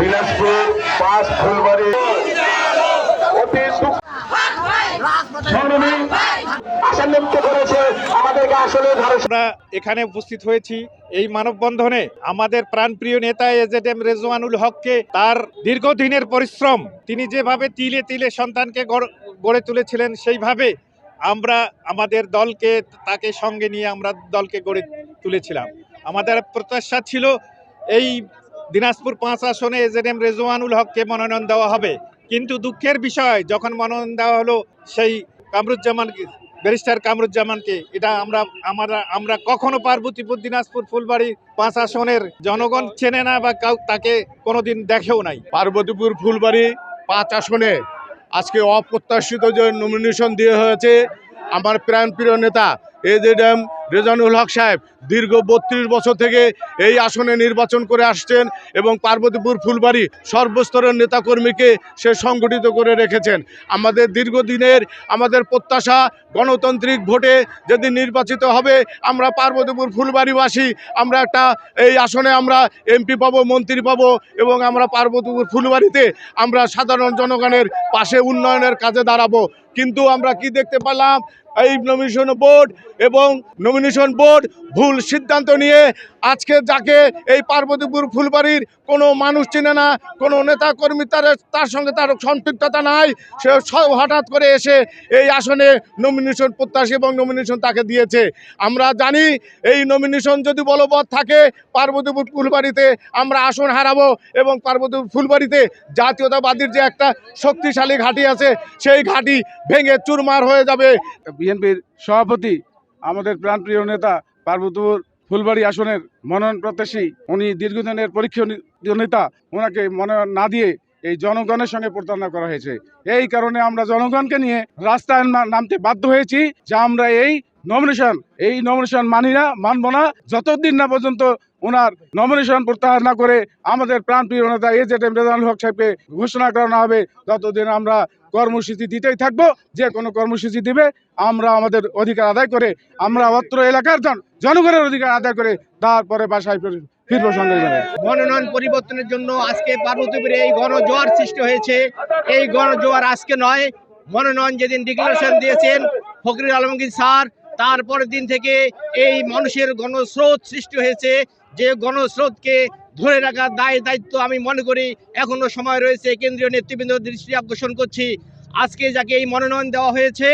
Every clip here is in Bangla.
বিলাসপুর পাঁচ ফুলবাড়ি। এখানে উপস্থিত হয়েছি এই মানববন্ধনে। আমাদের প্রাণপ্রিয় নেতা এজেড এম রেজওয়ানুল হককে তার দীর্ঘদিনের পরিশ্রম, তিনি যেভাবে তিলে তিলে সন্তানকে গড়ে তুলেছিলেন সেইভাবে আমরা আমাদের দলকে, তাকে সঙ্গে নিয়ে আমরা দলকে গড়ে তুলেছিলাম। আমাদের প্রত্যাশা ছিল এই দিনাজপুর পাঁচ আসনে এজেড এম রেজওয়ানুল হককে মনোনয়ন দেওয়া হবে। কিন্তু দুঃখের বিষয়, যখন মনোনয়ন দেওয়া হলো সেই কামরুজ্জামান ব্যারিস্টার কামরুজ্জামানকে, এটা আমরা আমরা আমরা কখনো পার্বতীপুর দিনাজপুর ফুলবাড়ি পাঁচ আসনের জনগণ চেনে না বা কাউ, তাকে কোনোদিন দেখেও নাই। পার্বতীপুর ফুলবাড়ি পাঁচ আসনে। আজকে অপ্রত্যাশিত যে নমিনেশন দিয়ে হয়েছে, আমার প্রাণপ্রিয় নেতা এজেডএম রেজানুল হক সাহেব দীর্ঘ বত্রিশ বছর থেকে এই আসনে নির্বাচন করে আসছেন এবং পার্বতীপুর ফুলবাড়ি সর্বস্তরের নেতাকর্মীকে সে সংগঠিত করে রেখেছেন। আমাদের দীর্ঘদিনের আমাদের প্রত্যাশা গণতান্ত্রিক ভোটে যেদিন নির্বাচিত হবে, আমরা পার্বতীপুর ফুলবাড়িবাসী, আমরা একটা এই আসনে আমরা এমপি পাবো, মন্ত্রী পাবো এবং আমরা পার্বতীপুর ফুলবাড়িতে আমরা সাধারণ জনগণের পাশে উন্নয়নের কাজে দাঁড়াবো। কিন্তু আমরা কি দেখতে পেলাম? এই নমিনেশন বোর্ড এবং নমিনেশন বোর্ড ভুল সিদ্ধান্ত নিয়ে আজকে যাকে এই পার্বতীপুর ফুলবাড়ির কোনো মানুষ চেনে না, কোনো নেতা কর্মী তার তার সঙ্গে তার সম্পৃক্ততা নাই, সে হঠাৎ করে এসে এই আসনে নমিনেশন প্রত্যাশী এবং নমিনেশন তাকে দিয়েছে। আমরা জানি এই নমিনেশন যদি বলবৎ থাকে, পার্বতীপুর ফুলবাড়িতে আমরা আসন হারাবো এবং পার্বতীপুর ফুলবাড়িতে জাতীয়তাবাদীর যে একটা শক্তিশালী ঘাঁটি আছে, সেই ঘাঁটি ভেঙে চুরমার হয়ে যাবে। বিএনপির সভাপতি, আমাদের প্রাণপ্রিয় নেতা পার্বতীপুর ফুলবাড়ি আসনের মনোনয়ন প্রত্যাশী, উনি দীর্ঘদিনের পরীক্ষা নেতা, ওনাকে মনোনয়ন না দিয়ে এই জনগণের সঙ্গে প্রতারণা করা হয়েছে। এই কারণে আমরা জনগণকে নিয়ে রাস্তায় নামতে বাধ্য হয়েছি যে আমরা এই নমিনেশন এই নমিনেশন মানি না, মানব না। যতদিন না পর্যন্ত ওনার নমিনেশন প্রত্যাহার না করে আমাদের প্রাণপ্রিয় নেতা এ জেড এম রেজানুল হক সাহেবকে ঘোষণা করানো হবে। ততদিন আমরা কর্মসূচি দিতেই থাকব, যে কোনো কর্মসূচি দিবে, আমরা আমাদের অধিকার আদায় করে, আমরা অত্র এলাকার জন জনগণের অধিকার আদায় করে তারপরে বাসায় ফির- ফিরবো মনোনয়ন পরিবর্তনের জন্য আজকে পার্বতীপুরে এই গণজোয়ার সৃষ্টি হয়েছে। এই গণজোয়ার আজকে নয়, মনোনয়ন যেদিন ডিক্লারেশন দিয়েছেন ফখরুল আলমগীর স্যার, তারপরের দিন থেকে এই মানুষের গণস্রোত সৃষ্টি হয়েছে। যে গণস্রোতকে ধরে রাখার দায় দায়িত্ব আমি মনে করি এখনও সময় রয়েছে, কেন্দ্রীয় নেতৃবৃন্দ দৃষ্টি আকর্ষণ করছি। আজকে যাকে এই মনোনয়ন দেওয়া হয়েছে,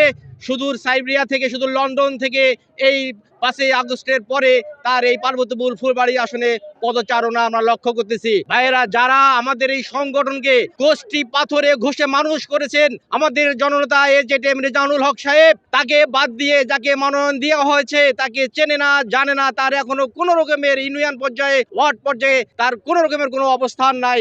সুদূর সাইবেরিয়া থেকে শুধু লন্ডন থেকে এই পাঁচই আগস্টের পরে তার এই পার্বতীপুর ফুলবাড়ি আসনে পদচারণা আমরা লক্ষ্য করতেছি। ভাইয়েরা, যারা আমাদের এই সংগঠনকে গোষ্ঠী পাথরে ঘষে মানুষ করেছেন, আমাদের জননেতা এ জেড এম রেজানুল হক সাহেব, তাকে বাদ দিয়ে যাকে মনোনয়ন দেওয়া হয়েছে, তাকে চেনে না, জানে না, তার এখনও কোনো রকমের ইউনিয়ন পর্যায়ে, ওয়ার্ড পর্যায়ে তার কোনো রকমের কোনো অবস্থান নাই।